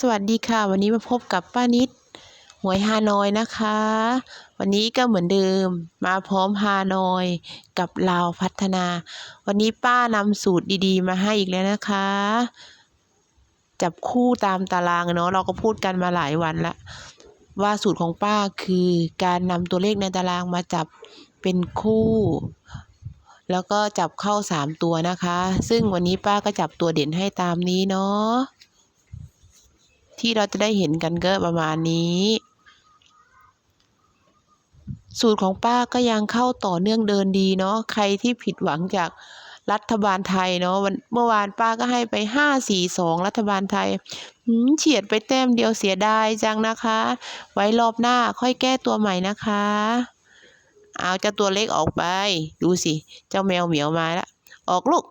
สวัสดีค่ะ วันนี้มาพบกับป้านิดหวยฮานอยนะคะ วันนี้ก็เหมือนเดิมมาพร้อมฮานอยกับลาวพัฒนา วันนี้ป้านำสูตรดีๆ มาให้อีกแล้วนะคะ จับคู่ตามตารางเนาะเราก็พูดกันมาหลายวันละว่าสูตรของป้าคือการนำตัวเลขในตารางมาจับเป็นคู่แล้วก็จับเข้าสามตัวนะคะ ซึ่งวันนี้ป้าก็จับตัวเด่นให้ตามนี้เนาะ ที่เราจะได้เห็นกันก็ประมาณนี้ สูตรของป้าก็ยังเข้าต่อเนื่องเดินดีเนาะใครที่ผิดหวังจากรัฐบาลไทยเนาะวันเมื่อวานป้าก็ให้ไปห้าสี่สองรัฐบาลไทยเฉียดไปแต้มเดียวเสียดายจังนะคะ ไว้รอบหน้าค่อยแก้ตัวใหม่นะคะ เอาเจ้าตัวเล็กออกไป ดูสิ เจ้าแมวเหมียวมาแล้วออกลูก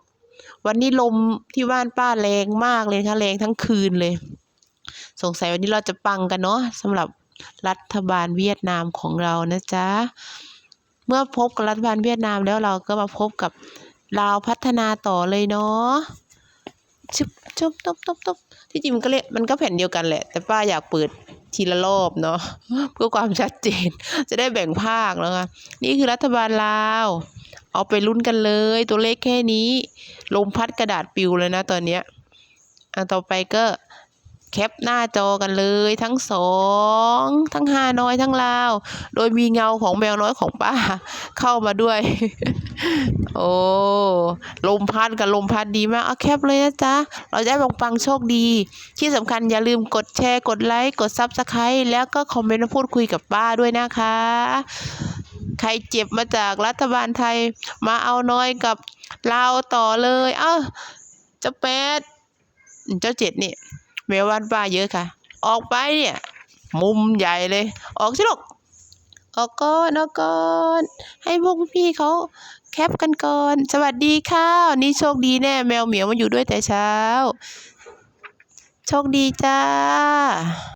วันนี้ลมที่บ้านป้าแรงมากเลยค่ะแรงทั้งคืนเลย สงสัยวันนี้เราจะปังกันเนาะสำหรับรัฐบาลเวียดนามของเรานะจ๊ะ เมื่อพบกับรัฐบาลเวียดนามแล้วเราก็มาพบกับลาวพัฒนาต่อเลยเนาะชุบชุบตบตบตบที่จริงมันก็เรียกมันก็แผ่นเดียวกันแหละ แต่ป้าอยากเปิดทีละรอบเนาะเพื่อความชัดเจน จะได้แบ่งภาคแล้วไงนี่คือรัฐบาลลาว เอาไปลุ้นกันเลย ตัวเลขแค่นี้ ลมพัดกระดาษปิวเลยนะตอนเนี้ยอะต่อไปก็ แคปหน้าจอกันเลยทั้งสองทั้งฮาน้อยทั้งลาว โดยมีเงาของแมวน้อยของป้า เข้ามาด้วย โอ้ลมพัดกับลมพัดดีมากเอาแคปเลยนะจ๊ะ เราจะได้ปังปังๆโชคดี ที่สำคัญอย่าลืมกดแชร์ กดไลค์กดซับสไครต์แล้วก็คอมเมนต์พูดคุยกับป้าด้วยนะคะ ใครเจ็บมาจากรัฐบาลไทยมาเอาน้อยกับลาวต่อเลย เอ้าเจ้าแปดเจ้าเจ็ดเนี่ย แมวบ้านป้าเยอะค่ะ ออกไปเนี่ย มุมใหญ่เลย ออกสิลูกออกก่อนออกก่อนให้พวกพี่เขาแคปกันก่อน สวัสดีค่ะวันนี้โชคดีแน่ แมวเหมียวมาอยู่ด้วยแต่เช้า โชคดีจ้า